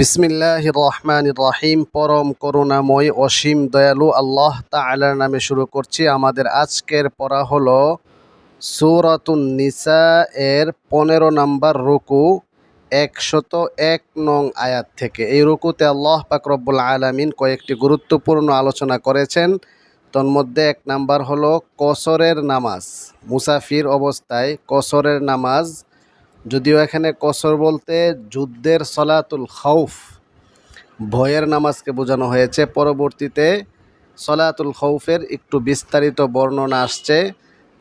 বিসমিল্লাহ রহমান রহিম পরম করুণাময় অসীম দয়ালু আল্লাহ তাআলার নামে শুরু করছি। আমাদের আজকের পড়া হলো সূরাতুন নিসা এর পনেরো নাম্বার রুকু, একশত এক নং আয়াত থেকে। এই রুকুতে আল্লাহ পাক রব্বুল আলামিন কয়েকটি গুরুত্বপূর্ণ আলোচনা করেছেন। তন্মধ্যে এক নাম্বার হলো কসরের নামাজ। মুসাফির অবস্থায় কসরের নামাজ যদিও এখানে কসর বলতে যুদ্ধের সলাতুল খৌফ ভয়ের নামাজকে বোঝানো হয়েছে। পরবর্তীতে সলাতুল খৌফের একটু বিস্তারিত বর্ণনা আসছে।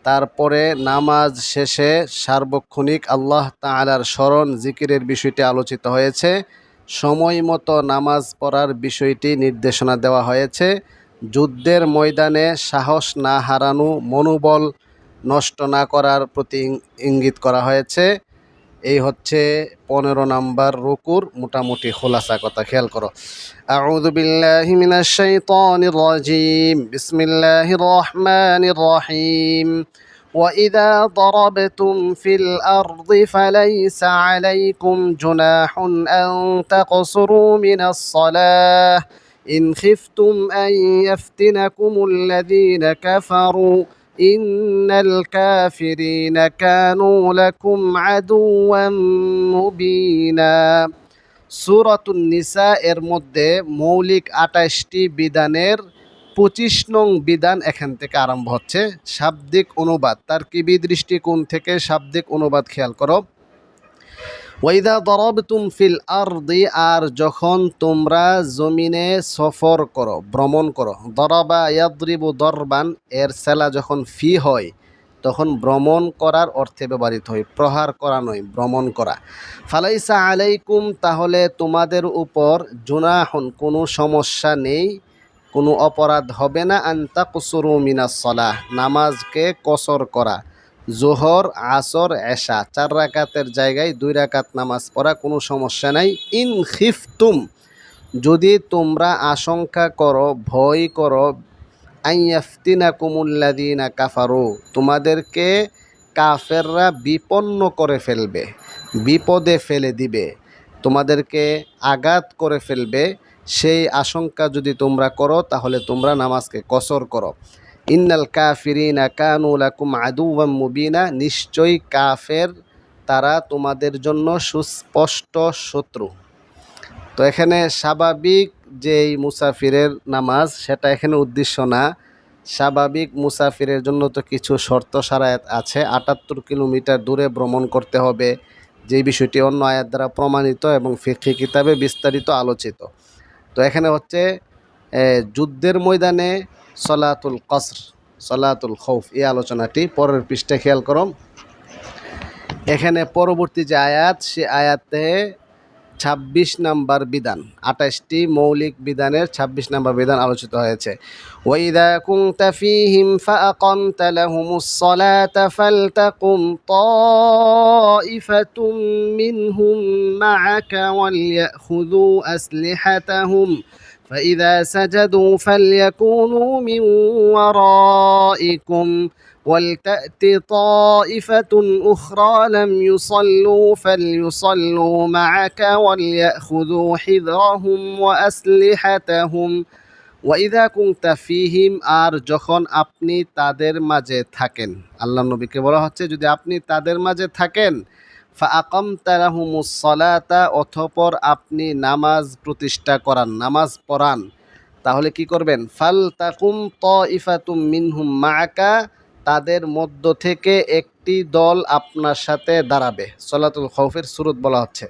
তারপরে নামাজ শেষে সার্বক্ষণিক আল্লাহ তাআলার স্মরণ জিকিরের বিষয়টি আলোচিত হয়েছে। সময় মতো নামাজ পড়ার বিষয়টি নির্দেশনা দেওয়া হয়েছে। যুদ্ধের ময়দানে সাহস না হারানো মনোবল নষ্ট না করার প্রতি ইঙ্গিত করা হয়েছে। এই হচ্ছে পনেরো নাম্বার রুকুর মোটামুটি খোলাসা কথা খেয়াল করো أعوذ بالله من الشيطان الرجيم بسم الله الرحمن الرحيم وإذا ضربتم في الأرض فليس عليكم جناح أن تقصروا من الصلاة إن خفتم أن يفتنكم الذين كفروا إن الكافرين كانوا لكم عدوا مبينا সুরাতুন নিসা এর মধ্যে মৌলিক আঠাশটি বিধানের পঁচিশ নং বিধান এখান থেকে আরম্ভ হচ্ছে শাব্দিক অনুবাদ তার কিবি দৃষ্টিকোণ থেকে শাব্দিক অনুবাদ খেয়াল করো ওয়াইদা দরবতুম ফিল আরদি, আর যখন তোমরা জমিনে সফর করো, ভ্রমণ করো, দরবা ইয়াদ্রিবু দরবান, এর সেলা যখন ফি হয়, তখন ভ্রমণ করার অর্থে ব্যবহৃত হয়, প্রহার করা নয়, ভ্রমণ করা। ফালাইসা আলাইকুম, তাহলে তোমাদের উপর জুনাহন কোনো সমস্যা নেই, কোনো অপরাধ হবে না আন্তা কুসুরু মিনাস সলাহ, নামাজকে কসর করা। জোহর, আসর, এশা, চার রাকাতের জায়গায় দুই রাকাত নামাজ পড়া কোনো সমস্যা নাই। ইন খিফতুম, যদি তোমরা আশঙ্কা করো, ভয় করো আইয়াফতিনা কুমুল্লাদিনা কাফারু, তোমাদেরকে কাফেররা বিপন্ন করে ফেলবে, বিপদে ফেলে দিবে, তোমাদেরকে আঘাত করে ফেলবে, সেই আশঙ্কা যদি তোমরা করো, তাহলে তোমরা নামাজকে কসর করো। ইন্নাল কাফিরিনা কানু লাকুম আদুওয়াম মুবিনা, নিশ্চয়ই কাফের তারা তোমাদের জন্য সুস্পষ্ট শত্রু। তো এখানে স্বাভাবিক যেই মুসাফিরের নামাজ, সেটা এখানে উদ্দেশ্য না। স্বাভাবিক মুসাফিরের জন্য তো কিছু শর্ত সারায়াত আছে। আটাত্তর কিলোমিটার দূরে ভ্রমণ করতে হবে, যেই বিষয়টি অন্য আয়াত দ্বারা প্রমাণিত এবং ফিকি কিতাবে বিস্তারিত আলোচিত। তো এখানে হচ্ছে যুদ্ধের ময়দানে সলাতুল কসর, সলাতুল খৌফ, এই আলোচনাটি পরের পৃষ্ঠে খেয়াল করম এখানে পরবর্তী যে আয়াত, সে আয়াতে ২৬ নাম্বার বিধান, আঠাশটি মৌলিক বিধানের ২৬ নাম্বার বিধান আলোচিত হয়েছে। ওয়াইদা فإذا سجدوا فليكونوا من ورائكم ولتأت طائفة أخرى لم يصلوا فليصلوا معك وليأخذوا حذرهم وأسلحتهم ওয়াইদা কুংতা ফিহিম আর যখন আপনি তাদের মাঝে থাকেন আল্লাহ নবীকে বলা হচ্ছে যদি আপনি তাদের মাঝে থাকেন ফা আকাম তারাহুমুসলাতা অথপর আপনি নামাজ প্রতিষ্ঠা করান, নামাজ পড়ান। তাহলে কি করবেন? ফাল তাকুম ত ইফাতুম মিনহুম মাকা তাদের মধ্য থেকে একটি দল আপনার সাথে দাঁড়াবে। সলাতুল খৌফের সুরত বলা হচ্ছে।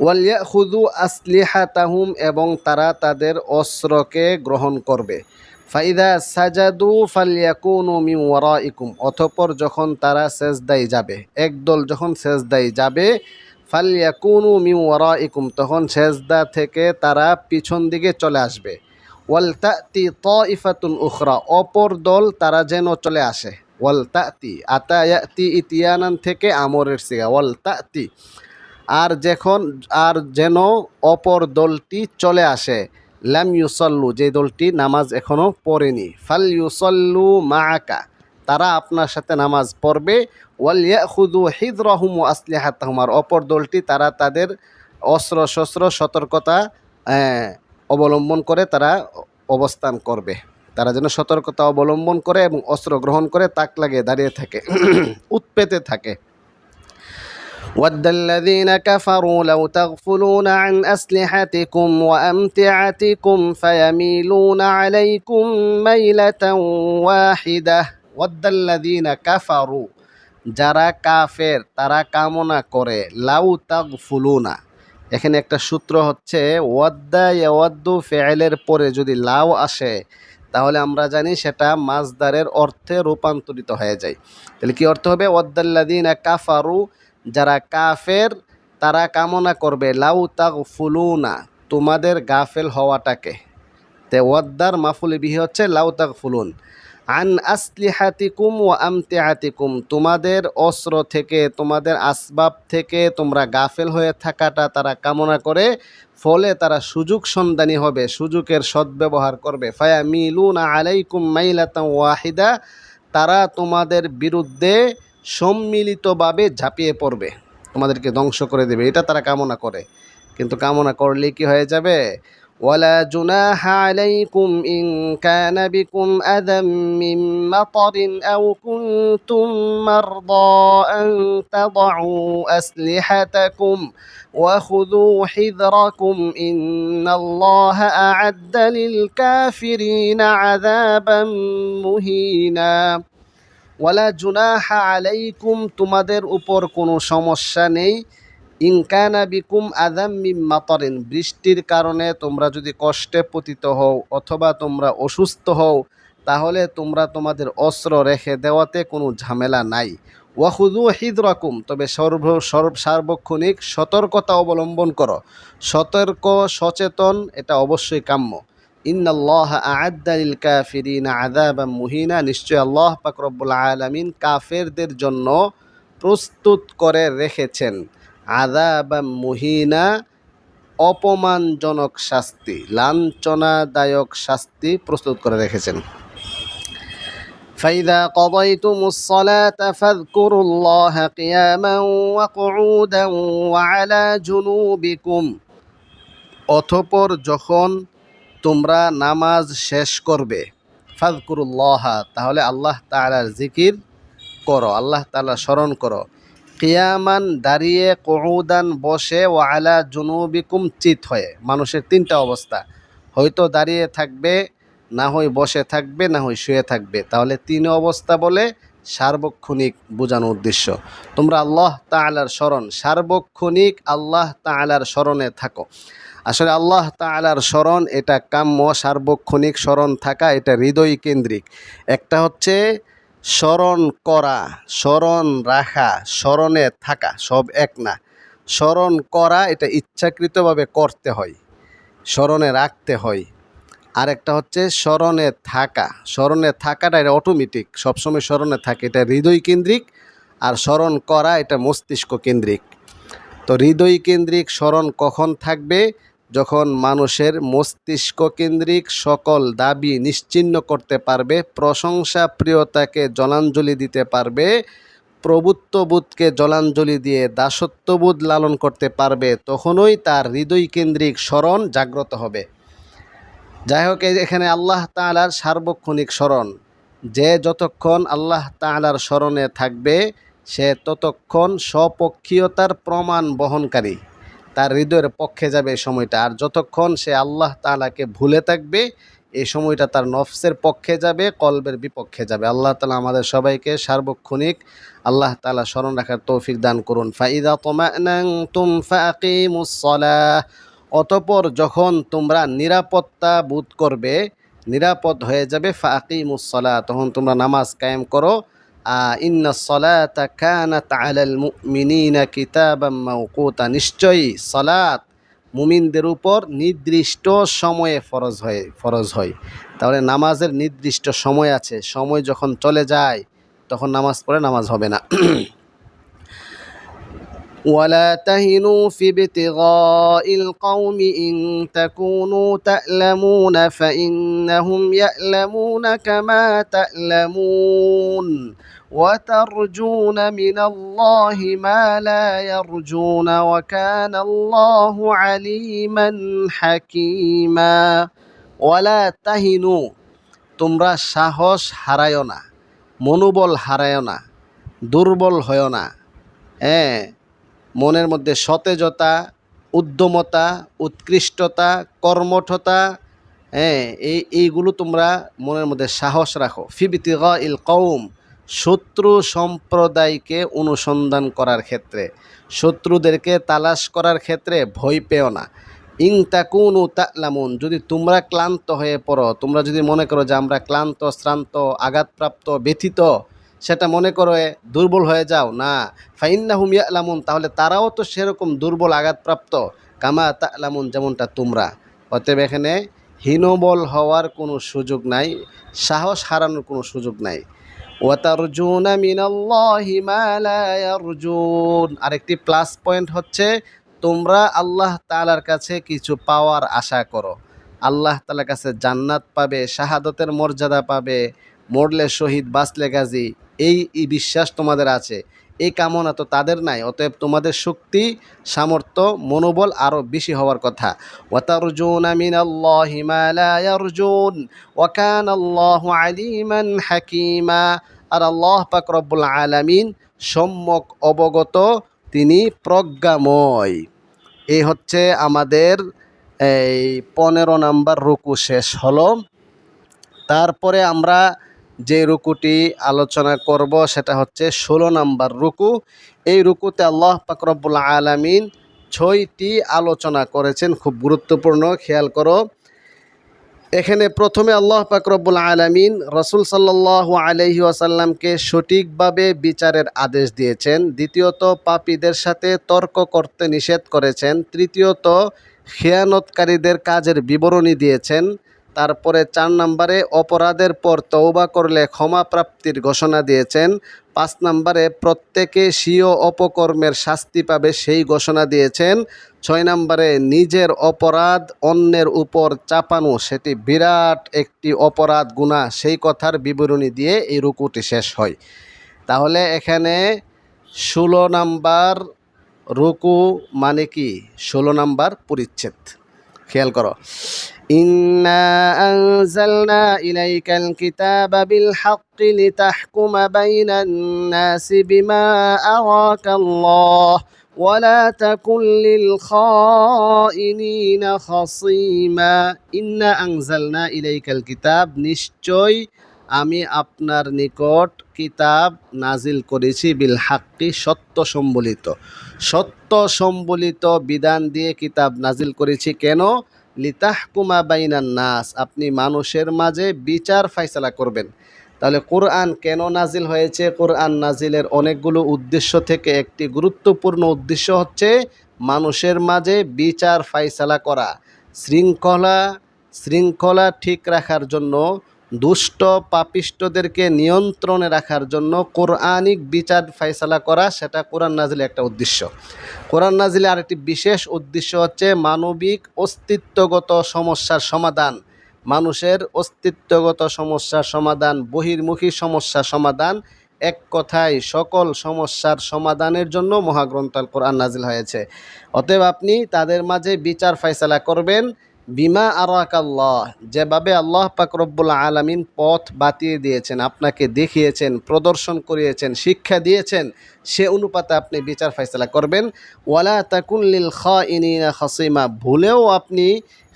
ওয়ালিয়া খুদু আসলিহাতাহুম, এবং তারা তাদের অস্ত্রকে গ্রহণ করবে। ফাইদা সাজাদু ফালিয়াকুনু মিন ওয়ারাইকুম, অতঃপর যখন তারা সেজদাই যাবে একদল যখন সেজদাই যাবে, ফালিয়াকুনু মিন ওয়ারাইকুম, তখন সেজদা থেকে তারা পিছন দিকে চলে আসবে। ওয়াল তাতি তাইফাতুন উখরা, অপর দল তারা যেন চলে আসে। ওয়াল তাতি, আতা ইয়াতি ইতিয়ানান থেকে আমরের সিগা ওয়াল তাতি, আর যখন, আর যেন অপর দলটি চলে আসে। লাম ইউসল্লু, যে দলটি নামাজ এখনও পড়েনি। ফাল ইউসল্লু মাআকা, তারা আপনার সাথে নামাজ পড়বে। ওয়াল ইয়াখুদু হিদরাহুম ও আসলিহাতাহুম, আর অপর দলটি তারা তাদের অস্ত্র শস্ত্র সতর্কতা অবলম্বন করে তারা অবস্থান করবে। তারা যেন সতর্কতা অবলম্বন করে এবং অস্ত্র গ্রহণ করে তাক লাগিয়ে দাঁড়িয়ে থাকে, উৎপেতে থাকে। ود الذين كفروا لو تغفلون عن أسلحتكم وأمتعتكم فيميلون عليكم ميلة واحدة ود الذين كفروا যারা কাফের তারা কামনা করে লাউ তাগফুলুনা এখানে একটা সূত্র হচ্ছে ওয়াদ্দা ইয়াওয়াদ্দু ফেয়েলের পরে যদি লাউ আসে তাহলে আমরা জানি সেটা মাজদারের অর্থে রূপান্তরিত হয়ে যায় তাহলে কি অর্থ হবে ওয়াদ্দাল্লাদিনা কাফারু যারা কাফের, তারা কামনা করবে, লাউ তাগফুলুনা তোমাদের গাফেল হওয়াটাকে। তে ওয়াদ্দার মাফুলি বিহি হচ্ছে, লাউ তাগফুলুন আন আসলি আসলিহাতিকুম ও আমতিহাতিকুম তোমাদের অস্ত্র থেকে, তোমাদের আসবাব থেকে তোমরা গাফেল হয়ে থাকাটা তারা কামনা করে, ফলে তারা সুযোগ সন্ধানী হবে, সুযোগের সদ্ব্যবহার করবে। ফায়া মিলুনা আলাইকুম মাইলাতা ওয়াহিদা, তারা তোমাদের বিরুদ্ধে সম্মিলিতভাবে ঝাঁপিয়ে পড়বে তোমাদেরকে ধ্বংস করে দেবে এটা তারা কামনা করে কিন্তু কামনা করলে কি হয়ে যাবে ولا جناح عليكم إن كان بكم أذى من مطر أو كنتم مرضى أن تضعوا أسلحتكم وخذوا حذركم إن الله أعد للكافرين عذابا مهينا ওয়ালা জুনাহা আলাইকুম, তোমাদের উপর কোনো সমস্যা নেই। ইনকানা বিকুম আদাম মাতরিন, বৃষ্টির কারণে তোমরা যদি কষ্টে পতিত হও অথবা তোমরা অসুস্থ হও, তাহলে তোমরা তোমাদের অস্ত্র রেখে দেওয়াতে কোনো ঝামেলা নাই। ওয়াহুদু হিদরাকুম তবে সর্ব সর্ব, সার্বক্ষণিক সতর্কতা অবলম্বন করো। সতর্ক, সচেতন, এটা অবশ্যই কাম্য। ইন্নাল্লাহ আদালিল কাফিরিন আযাবাম মুহিনা নিশ্চয় আল্লাহ পাক রব্বুল আলামিন কাফেরদের জন্য প্রস্তুত করে রেখেছেন আযাবাম মুহিনা অপমানজনক শাস্তি লাঞ্ছনাদায়ক শাস্তি প্রস্তুত করে রেখেছেন فإذا قضيتم الصلاة فاذكروا الله قياما وقعودا وعلى جنوبكم অতঃপর যখন তোমরা নামাজ শেষ করবে। ফাজকুরুল্লাহা তাহলে আল্লাহ তাআলার জিকির করো, আল্লাহ তালা স্মরণ করো। কিয়ামান দাঁড়িয়ে কৌদান বসে ও আলা জুনুবিকুম চিত হয়ে, মানুষের তিনটা অবস্থা। হয়তো দাঁড়িয়ে থাকবে, না হয় বসে থাকবে, না হয় শুয়ে থাকবে। তাহলে তিন অবস্থা বলে সার্বক্ষণিক বোঝানো উদ্দেশ্য। তোমরা আল্লাহ তাআলার স্মরণ, সার্বক্ষণিক আল্লাহ তাআলার স্মরণে থাকো। আসলে আল্লাহ তাআলার স্মরণ এটা কাম্য, সার্বক্ষণিক স্মরণ থাকা এটা হৃদয় কেন্দ্রিক একটা হচ্ছে স্মরণ করা, স্মরণ রাখা, স্মরণে থাকা, সব এক না। স্মরণ করা এটা ইচ্ছাকৃতভাবে করতে হয়, স্মরণে রাখতে হয়। আরেকটা হচ্ছে স্মরণে থাকা। স্মরণে থাকাটা এটা অটোমেটিক সবসময় স্মরণে থাকে। এটা হৃদয় কেন্দ্রিক আর স্মরণ করা এটা মস্তিষ্ক কেন্দ্রিক। তো হৃদয় কেন্দ্রিক স্মরণ কখন থাকবে? যখন মানুষের মস্তিষ্ক কেন্দ্রিক সকল দাবি নিশ্চিন্ন করতে পারবে, প্রশংসা প্রিয়তাকে জলাঞ্জলি দিতে পারবে, প্রভুত্ববোধকে জলাঞ্জলি দিয়ে দাসত্ববোধ লালন করতে পারবে, তখনই তার হৃদয় কেন্দ্রিক স্মরণ জাগ্রত হবে। যাই হোক এখানে আল্লাহ তাআলার সার্বক্ষণিক স্মরণ। যে যতক্ষণ আল্লাহ তাআলার স্মরণে থাকবে, সে ততক্ষণ স্বপক্ষীয়তার প্রমাণ বহনকারী। তার হৃদয়ের পক্ষে যাবে এই সময়টা। আর যতক্ষণ সে আল্লাহ তাআলাকে ভুলে থাকবে, এই সময়টা তার নফসের পক্ষে যাবে, কলবের বিপক্ষে যাবে। আল্লাহ তালা আমাদের সবাইকে সার্বক্ষণিক আল্লাহ তাআলা স্মরণ রাখার তৌফিক দান করুন। ফাইদা তোমা তুম ফাকিমুসলাহ অতপর যখন তোমরা নিরাপত্তা বোধ করবে, নিরাপদ হয়ে যাবে ফাকিমুসলা তখন তোমরা নামাজ কায়েম করো। ইন্না নিশ্চয়ই সলাত মুমিনদের উপর নির্দিষ্ট সময়ে ফরজ হয় ফরজ হয়। তাহলে নামাজের নির্দিষ্ট সময় আছে। সময় যখন চলে যায়, তখন নামাজ পড়ে নামাজ হবে না। ولا تهنوا في ابتغاء القوم إن تكونوا تألمون فإنهم يألمون كما تألمون وترجون من الله ما لا يرجون وكان الله عليما حكيما ولا تهنوا তোমরা সাহস হারায়ও না মনোবল হারায়ও না দুর্বল হয় না হ্যাঁ মনের মধ্যে সতেজতা, উদ্যমতা, উৎকৃষ্টতা, কর্মঠতা হ্যাঁ এই, এইগুলো তোমরা মনের মধ্যে সাহস রাখো। ফিবিতিগ ইল কৌম শত্রু সম্প্রদায়কে অনুসন্ধান করার ক্ষেত্রে, শত্রুদেরকে তালাশ করার ক্ষেত্রে ভয় পেও না। ইং তাকুনু যদি তোমরা ক্লান্ত হয়ে পড়ো, তোমরা যদি মনে করো যে আমরা ক্লান্ত, শ্রান্ত, আঘাতপ্রাপ্ত, ব্যথিত সেটা মনে করো দুর্বল হয়ে যাও, না। ফাইন্না হুমিয়া ইয়ালামুন, তাহলে তারাও তো সেরকম দুর্বল আঘাতপ্রাপ্ত, কামা তা তালামুন, যেমনটা তোমরা। অতএব এখানে হীনবল হওয়ার কোনো সুযোগ নাই, সাহস হারানোর কোনো সুযোগ নাই। ওয়াতারজুনা মিনাল্লাহি মা আরেকটি প্লাস পয়েন্ট হচ্ছে, তোমরা আল্লাহ তালার কাছে কিছু পাওয়ার আশা করো। আল্লাহ তালার কাছে জান্নাত পাবে, শাহাদতের মর্যাদা পাবে, মরলে শহীদ, বাঁচলে গাজী। এই বিশ্বাস তোমাদের আছে। এই কামনা তো তাদের নাই, অতএব তোমাদের শক্তি, সামর্থ্য, মনোবল আরও বেশি হওয়ার কথা। আলিমান হাকীমা। আর আল্লাহ পাক রব্বুল আলামিন সম্যক অবগত, তিনি প্রজ্ঞাময়। এই হচ্ছে আমাদের এই পনেরো নাম্বার রুকু শেষ হলো। তারপরে আমরা যে রুকুটি আলোচনা করব সেটা হচ্ছে ষোলো নাম্বার রুকু। এই রুকুতে আল্লাহ পাকরবুল আলামিন ছয়টি আলোচনা করেছেন, খুব গুরুত্বপূর্ণ, খেয়াল করো। এখানে প্রথমে আল্লাহ পাকরবুল আলামিন রসুল সাল্লাহ আলহি আসাল্লামকে সঠিকভাবে বিচারের আদেশ দিয়েছেন। দ্বিতীয়ত, পাপীদের সাথে তর্ক করতে নিষেধ করেছেন। তৃতীয়ত, খেয়ানতকারীদের কাজের বিবরণী দিয়েছেন। তারপরে চার নম্বরে অপরাধের পর তৌবা করলে ক্ষমা প্রাপ্তির ঘোষণা দিয়েছেন। পাঁচ নম্বরে প্রত্যেকে স্বীয় অপকর্মের শাস্তি পাবে সেই ঘোষণা দিয়েছেন। ছয় নম্বরে নিজের অপরাধ অন্যের উপর চাপানো, সেটি বিরাট একটি অপরাধ গুণা সেই কথার বিবরণী দিয়ে এই রুকুটি শেষ হয়। তাহলে এখানে ষোলো নাম্বার রুকু মানে কি? ষোলো নাম্বার পরিচ্ছেদ। খেয়াল করো। إنا أنزلنا إليك الكتاب بالحق لتحكم بين الناس بما أراك الله ولا تكن للخائنين خصيما إنا أنزلنا إليك الكتاب নিশ্চয় আমি আপনার নিকট কিতাব নাজিল করেছি বিল হাক্কি সত্য সম্বলিত সত্য সম্বলিত বিধান দিয়ে কিতাব নাজিল করেছি কেন লিতাহকুমা বাইনান নাস, আপনি মানুষের মাঝে বিচার ফাইসলা করবেন। তাহলে কোরআন কেন নাজিল হয়েছে? কোরআন নাজিলের অনেকগুলো উদ্দেশ্য থেকে একটি গুরুত্বপূর্ণ উদ্দেশ্য হচ্ছে মানুষের মাঝে বিচার ফাইসলা করা। শৃঙ্খলা শৃঙ্খলা ঠিক রাখার জন্য দুষ্ট পাপিষ্টদেরকে নিয়ন্ত্রণে রাখার জন্য কোরআনিক বিচার ফাইসলা করা, সেটা কোরআন নাজিলের একটা উদ্দেশ্য। কোরআন নাজিলে আরেকটি বিশেষ উদ্দেশ্য হচ্ছে মানবিক অস্তিত্বগত সমস্যার সমাধান। মানুষের অস্তিত্বগত সমস্যার সমাধান, বহির্মুখী সমস্যার সমাধান, এক কথায় সকল সমস্যার সমাধানের জন্য মহাগ্রন্থাল কোরআন নাজিল হয়েছে। অতএব আপনি তাদের মাঝে বিচার ফাইসলা করবেন বিমা আরাকাল্লাহ, যেভাবে আল্লাহ পাক রব্বুল আলামিন পথ বাতিয়ে দিয়েছেন, আপনাকে দেখিয়েছেন, প্রদর্শন করিয়েছেন, শিক্ষা দিয়েছেন, সে অনুপাতে আপনি বিচার ফাইসলা করবেন। ওয়ালা তাকুল্লিল খ ইনিনা খসিমা, ভুলেও আপনি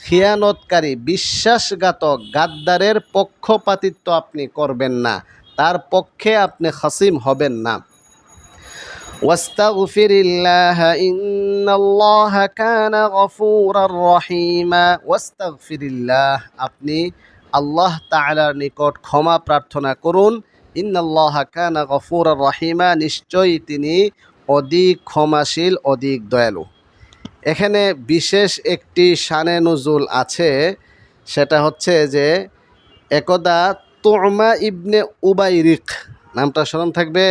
খিয়ানতকারী, বিশ্বাসঘাতক, গাদ্দারের পক্ষপাতিত্ব আপনি করবেন না। তার পক্ষে আপনি খসিম হবেন না। واستغفر الله إن الله كان غفورا رحيما واستغفر الله আপনি আল্লাহ তাআলার নিকট ক্ষমা প্রার্থনা করুন ইন্নাল্লাহ কানা গফুর রহিমা নিশ্চয়ই তিনি অধিক ক্ষমাশীল অধিক দয়ালু এখানে বিশেষ একটি শানে নজুল আছে সেটা হচ্ছে যে একদা তোমা ইবনে উবাইরিক নামটা স্মরণ থাকবে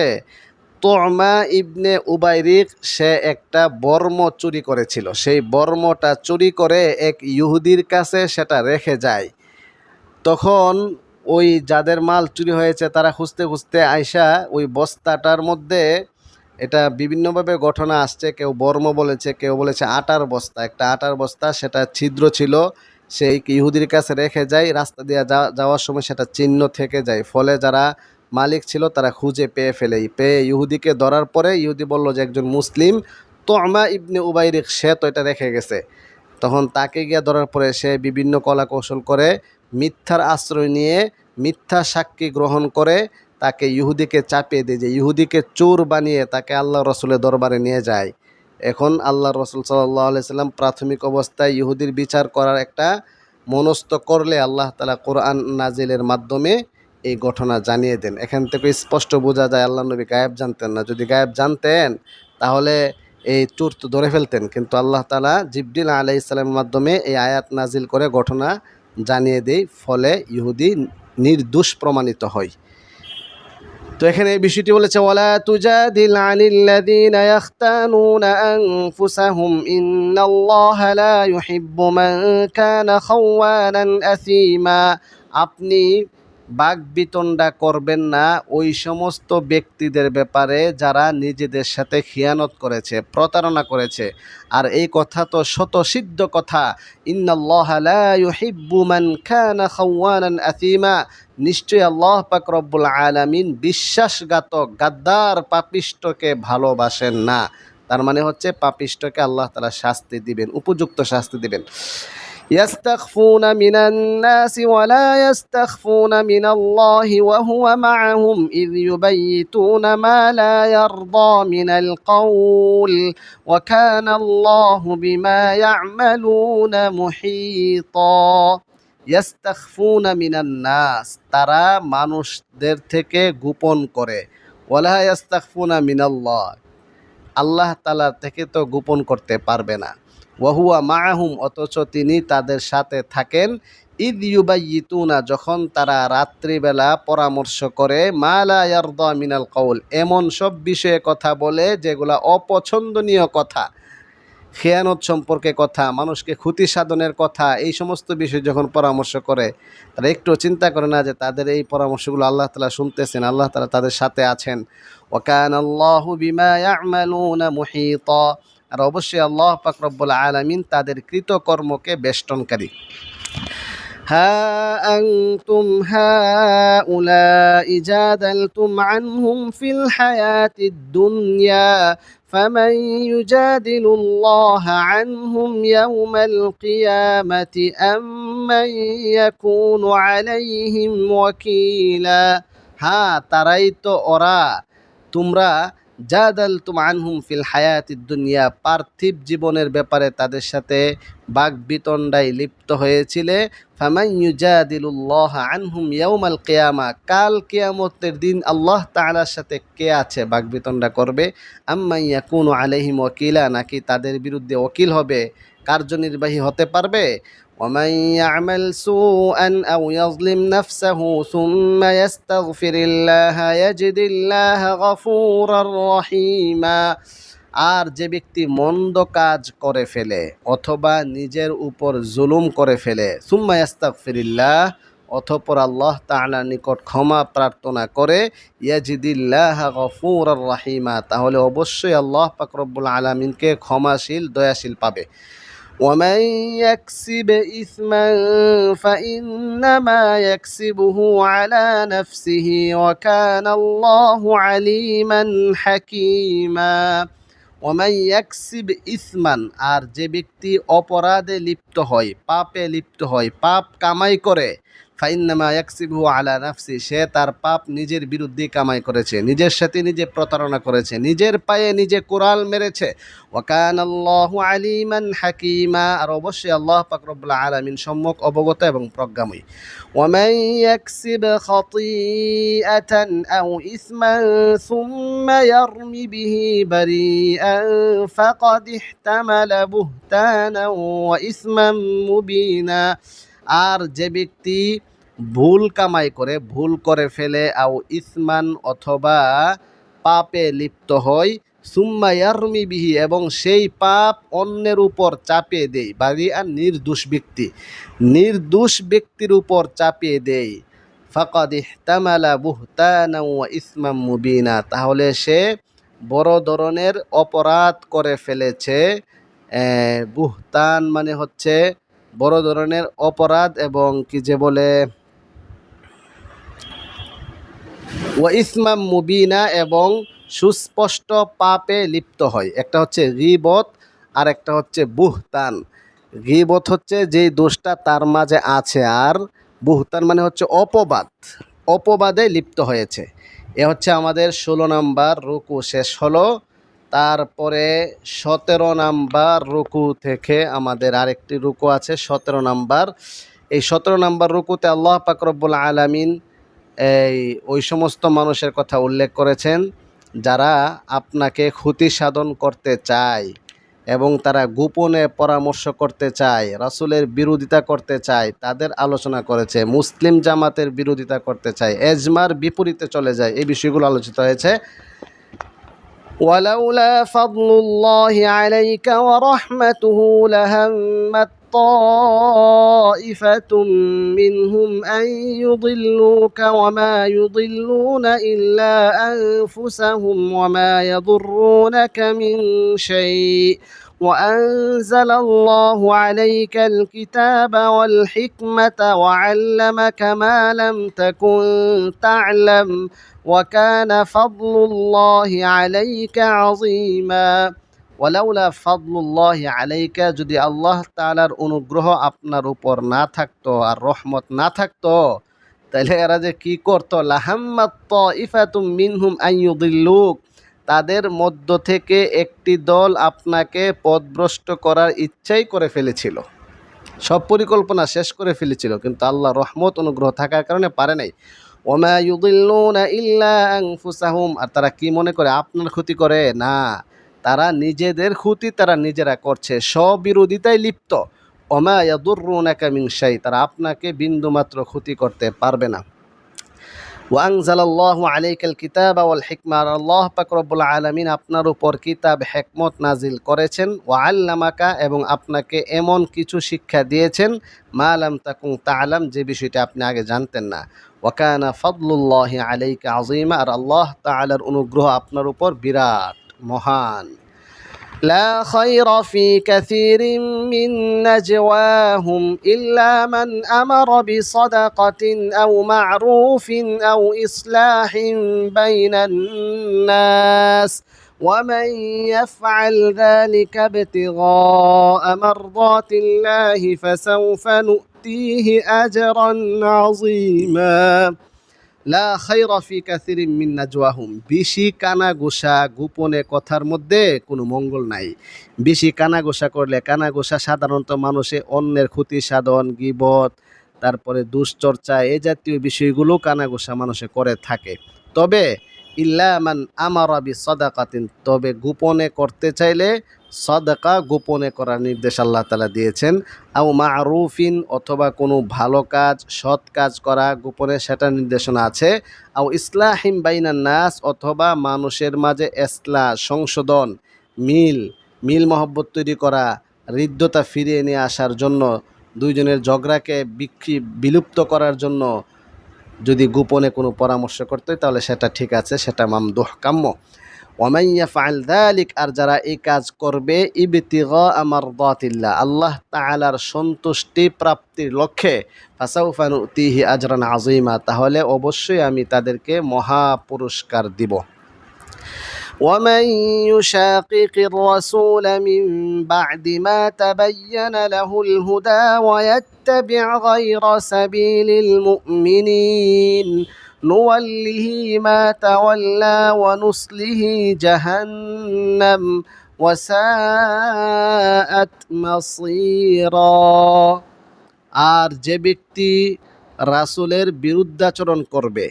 তোমা ইবনে উবাইরিক সে একটা বর্ম চুরি করেছিল। সেই বর্মটা চুরি করে এক ইহুদির কাছে সেটা রেখে যায়। তখন ওই যাদের মাল চুরি হয়েছে তারা খুঁজতে খুঁজতে আয়সা ওই বস্তাটার মধ্যে এটা বিভিন্নভাবে ঘটনা আসছে। কেউ বর্ম বলেছে, কেউ বলেছে আটার বস্তা। একটা আটার বস্তা সেটা ছিদ্র ছিল, সেই ইহুদির কাছে রেখে যায়। রাস্তা দিয়ে যাওয়ার সময় সেটা চিহ্ন থেকে যায়। ফলে যারা মালিক ছিল, তারা খুঁজে পেয়ে ফেলে। পেয়ে ইহুদিকে ধরার পরে ইহুদি বলল যে, একজন মুসলিম, তোমা ইবনে উবাইরিক, সে তো এটা রেখে গেছে। তখন তাকে গিয়ে ধরার পরে সে বিভিন্ন কলা কৌশল করে, মিথ্যার আশ্রয় নিয়ে মিথ্যা সাক্ষী গ্রহণ করে তাকে ইহুদিকে চাপিয়ে দিয়ে যে, ইহুদিকে চোর বানিয়ে তাকে আল্লাহ রসুলের দরবারে নিয়ে যায়। এখন আল্লাহ রসুল সাল্লাহ সাল্লাম প্রাথমিক অবস্থায় ইহুদির বিচার করার একটা মনস্থ করলে আল্লাহ তালা কোরআন নাজিলের মাধ্যমে এই ঘটনা জানিয়ে দেন। এখান থেকে স্পষ্ট বোঝা যায়, আল্লাহ নবী গায়েব জানতেন না। যদি গায়েব জানতেন, তাহলে এই চোর তো ধরে ফেলতেন। কিন্তু আল্লাহ তালা জিবডিল আলাই ইসলামের মাধ্যমে এই আয়াত নাজিল করে ঘটনা জানিয়ে দেয়, ফলে ইহুদি নির্দোষ প্রমাণিত হয়। তো এখানে এই বিষয়টি বলেছে, ওয়ালা তুজাদিল আনিল্লাযীনা ইয়াখতানুনা আপনি বাগবিতণ্ডা করবেন না, ওই সমস্ত ব্যক্তিদের ব্যাপারে যারা নিজেদের সাথে খিয়ানত করেছে, প্রতারণা করেছে। আর এই কথা তো শতসিদ্ধ কথা। ইন্নাল্লাহা লা ইউহিব্বু কানা খাওয়ানান আসীমা নিশ্চয়ই আল্লাহ পাক রব্বুল আলামিন বিশ্বাসঘাতক, গাদ্দার পাপিষ্টকে ভালোবাসেন না। তার মানে হচ্ছে পাপিষ্টকে আল্লাহ তালা শাস্তি দিবেন, উপযুক্ত শাস্তি দিবেন। يستخفون من الناس ولا يستخفون من الله وهو معهم إذ يبيتون ما لا يرضى من القول وكان الله بما يعملون محيطا ইয়াস্তাখফুনা মিনান নাস তারা মানুষদের থেকে গোপন করে ওয়ালা ইয়াস্তাখফুনা মিনাল্লাহ আল্লাহ তালার থেকে তো গোপন করতে পারবে না ওয়াহুয়া মাহুম, অথচ তিনি তাদের সাথে থাকেন। ঈদ ইউবাইতুনা যখন তারা রাত্রিবেলা পরামর্শ করে মালা ইয়ারদা মিনাল কৌল এমন সব বিষয়ে কথা বলে, যেগুলা অপছন্দনীয় কথা। খেয়ানত সম্পর্কে কথা, মানুষকে ক্ষতি সাধনের কথা, এই সমস্ত বিষয় যখন পরামর্শ করে, তারা একটু চিন্তা করে না যে তাদের এই পরামর্শগুলো আল্লাহ তালা শুনতেছেন, আল্লাহ তালা তাদের সাথে আছেন। ওকান আল্লাহ বিমা মুহিতা। আর অবশ্যই আল্লাহ পাক রব্বুল আলামিন তাদের কৃতকর্মকে বেষ্টনকারী ها أنتم هؤلاء جادلتم عنهم في الحياة الدنيا فمن يجادل الله عنهم يوم القيامة أم من يكون عليهم وكيلا ها تريت أرى তোমরা জাদাল তুম আনহুম ফিল হায়াত দুনিয়া। পার্থিব জীবনের ব্যাপারে তাদের সাথে বাক বিতণ্ডায় লিপ্ত হয়েছিলে। ফামাইয়ুজাদিলুল্লাহ আনহুম ইয়াউমাল কিয়ামা। কাল কেয়ামতের দিন আল্লাহ তাআলার সাথে কে আছে বাক বিতণ্ডা করবে? আম্মাইয়া ইয়াকুনু আলাইহিম ওয়াকিলা, নাকি তাদের বিরুদ্ধে ওকিল হবে? কার্যনির্বাহী হতে পারবে? ومن يعمل سوءا أو يظلم نفسه ثم يستغفر الله يجد الله غفورا رحيما আর যে ব্যক্তি মন্দ কাজ করে ফেলে অথবা নিজের উপর জুলুম করে ফেলে সুম্মা ইয়াস্তাগফিরিল্লাহ অথপর আল্লাহ তাআলার নিকট ক্ষমা প্রার্থনা করে ইয়াজিদিল্লাহ গফুর রাহিমা তাহলে অবশ্যই আল্লাহ পাক রব্বুল আলামিনকে ক্ষমাশীল দয়াশীল পাবে ومن يكسب إثما فإنما يكسبه على نفسه وكان الله عليما حكيما ওমাই ইয়াকসিব ইসমান আর যে ব্যক্তি অপরাধে লিপ্ত হয় পাপে লিপ্ত হয় পাপ কামাই করে ফাইনামা ইয়াকসিবু আলা নাফসি, সে তার পাপ নিজের বিরুদ্ধে কামাই করেছে, নিজের সাথে নিজে প্রতারণা করেছে, নিজের পায়ে নিজে কোরাল মেরেছে। ওয়াকান আল্লাহ আলিমান হাকিমা, আর অবশ্যই আল্লাহ পাকরবুল্লাহ আলামিন সম্মুখ অবগত এবং প্রজ্ঞাময়ী। ومن يكسب خطيئة أو إثما ثم يرمي به بريئا فقد احتمل بهتانا وإثما مبينا আর যে ব্যক্তি ভুল কামাই করে, ভুল করে ফেলে, আও ইসমান অথবা পাপে লিপ্ত হয়, সুম্মা এবং সেই পাপ অন্যের উপর চাপিয়ে দেয় বাড়ি আর নির্দোষ ব্যক্তি। নির্দোষ ব্যক্তির উপর চাপিয়ে দেয়। ফাকাদ ইহতামালা বুহতানা ইসমাম মুবিনা। তাহলে সে বড় ধরনের অপরাধ করে ফেলেছে। বুহতান মানে হচ্ছে বড় ধরনের অপরাধ এবং কি যে বলে, ওয়া ইসমাম মুবিনা এবং সুস্পষ্ট পাপে লিপ্ত হয়। একটা হচ্ছে গিবত আর একটা হচ্ছে বুহতান। গিবত হচ্ছে যেই দোষটা তার মাঝে আছে, আর বুহতান মানে হচ্ছে অপবাদ, অপবাদে লিপ্ত হয়েছে। এ হচ্ছে আমাদের ষোলো নম্বর রুকু, শেষ হলো। তারপরে সতেরো নাম্বার রুকু থেকে আমাদের আরেকটি রুকু আছে, সতেরো নাম্বার। এই সতেরো নাম্বার রুকুতে আল্লাহ পাকরব্বুল আলামিন এই ওই সমস্ত মানুষের কথা উল্লেখ করেছেন, যারা আপনাকে ক্ষতি সাধন করতে চায় এবং তারা গোপনে পরামর্শ করতে চায়, রাসূলের বিরোধিতা করতে চায়, তাদের আলোচনা করেছে, মুসলিম জামাতের বিরোধিতা করতে চায়, এজমার বিপরীতে চলে যায়, এই বিষয়গুলো আলোচিত হয়েছে। ولولا فضل الله عليك ورحمته لهمت طائفة منهم أن يضلوك وما يضلون إلا أنفسهم وما يضرونك من شيء. وأنزل الله عليك الكتاب والحكمة وعلمك ما لم تكن تعلم. وكان فضل الله عليك عظيما ওয়ালাউলা ফাদলুল্লাহ আলাইকা যদি আল্লাহ তাআলার অনুগ্রহ আপনার উপর না থাকতো আর রহমত না থাকতো তাহলে এরা যে কি করতো লাহাম্মাত ইফাতুম মিনহুম আইয়ুদিল্লুক তাদের মধ্য থেকে একটি দল আপনাকে পথভ্রষ্ট করার ইচ্ছাই করে ফেলেছিল সব পরিকল্পনা শেষ করে ফেলেছিল কিন্তু আল্লাহ রহমত অনুগ্রহ থাকার কারণে পারে নাই ওমা ইউদিল্লুনা ইল্লা আর তারা কি মনে করে? আপনার ক্ষতি করে? না। তারা নিজেদের ক্ষতি তারা নিজেরা করছে। স্ববিরোধিতায় লিপ্ত। ওমা ইয়াদুররুনাকা মিন তারা আপনাকে বিন্দুমাত্র ক্ষতি করতে পারবে না। ওয়াংজালাল্লাহু আলাইকাল কিতাব ওয়াল হিকমা। আর আল্লাহ পাক রব্বুল আলামিন আপনার উপর কিতাব হেকমত নাজিল করেছেন। ওয়া আল্লামাকা এবং আপনাকে এমন কিছু শিক্ষা দিয়েছেন, মা লাম তাকুন তাআলাম, যে বিষয়টা আপনি আগে জানতেন না। ওয়াকানা ফদলুল্লাহি আলাইকা আযীমা। আর আল্লাহ তাআলার অনুগ্রহ আপনার উপর বিরাট, মহান। لا خير في كثير من نجواهم إلا من أمر بصدقة أو معروف أو إصلاح بين الناس ومن يفعل ذلك ابتغاء مرضات الله فسوف نؤتيه أجرا عظيما লা খাইরা ফি কাসিরিম মিন নাজওয়াহুম। বেশি কানাগোসা গোপনে কথার মধ্যে কোনো মঙ্গল নাই। বেশি কানাগোসা করলে কানাগোসা সাধারণত মানুষে অন্যের ক্ষতি, সাধন, গিবত, তারপরে দুশ্চর্চা, এ জাতীয় বিষয়গুলো কানাগোসা মানুষে করে থাকে। তবে ইল্লামান আমারা বি সদাকাতিন তবে গোপনে করতে চাইলে সদাকা গোপনে করার নির্দেশ আল্লাহ তালা দিয়েছেন। আও মারুফিন, অথবা কোনো ভালো কাজ, সৎ কাজ করা, গোপনে সেটা নির্দেশনা আছে। আও ইসলাহিম বাইনান নাস, অথবা মানুষের মাঝে এসলা, সংশোধন, মিল মিল মহব্বত তৈরি করা, হৃদ্যতা ফিরিয়ে নিয়ে আসার জন্য, দুইজনের ঝগড়াকে বিক্ষি বিলুপ্ত করার জন্য যদি গোপনে কোনো পরামর্শ করতে হয়, তাহলে সেটা ঠিক আছে, সেটা মাম কাম্য। ওমাইয়া ফাইল দালিক, আর যারা এই কাজ করবে, ইবতিগ আমার দাতিল্লা আল্লাহ তালার সন্তুষ্টি প্রাপ্তির লক্ষ্যে ফাসাউফানু তিহি আজরান আজিমা তাহলে অবশ্যই আমি তাদেরকে মহা পুরস্কার দিব। ومن يشاقق الرسول من بعد ما تبين له الهدى ويتبع غير سبيل المؤمنين نوله ما تولى ونصله جهنم وساءت مصيرا আর যে ব্যক্তি রাসূলের বিরুদ্ধাচরণ করবে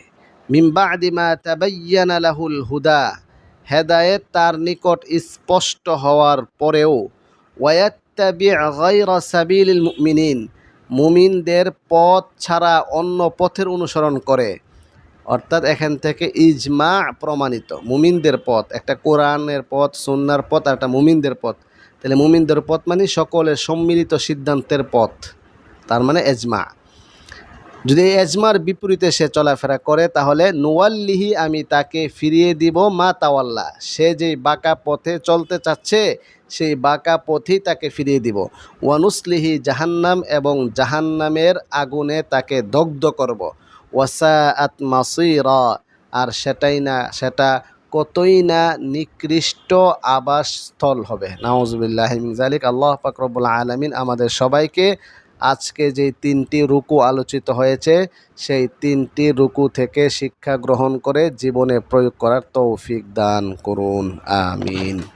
মিম্বাদিমা তাবাইয়ানা লাহুল হুদা হেদায়েত তার নিকট স্পষ্ট হওয়ার পরেও ওয়াত্তাবি মুমিনিন, মুমিনদের পথ ছাড়া অন্য পথের অনুসরণ করে। অর্থাৎ এখান থেকে ইজমা প্রমাণিত, মুমিনদের পথ, একটা কোরআনের পথ, সুন্নার পথ, আর একটা মুমিনদের পথ। তাহলে মুমিনদের পথ মানে সকলের সম্মিলিত সিদ্ধান্তের পথ, তার মানে এজমা যদি এজমার বিপরীতে সে চলাফেরা করে, তাহলে নোয়াল্লিহি আমি তাকে ফিরিয়ে দিব মা তাওয়াল্লা। সে যেই বাঁকা পথে চলতে চাচ্ছে, সেই বাঁকা পথেই তাকে ফিরিয়ে দিব। ওয়ানুসলিহি জাহান্নাম এবং জাহান্নামের আগুনে তাকে দগ্ধ করব। ওয়াসা আতমাসিরা আর সেটাই না, সেটা কতই না নিকৃষ্ট আবাসস্থল হবে। নাউজুবিল্লাহ জালিক আল্লাহ ফাকরবুল আলমিন আমাদের সবাইকে আজকে যে তিনটি রুকু আলোচিত হয়েছে, সেই তিনটি রুকু থেকে শিক্ষা গ্রহণ করে জীবনে প্রয়োগ করার তৌফিক দান করুন। আমিন।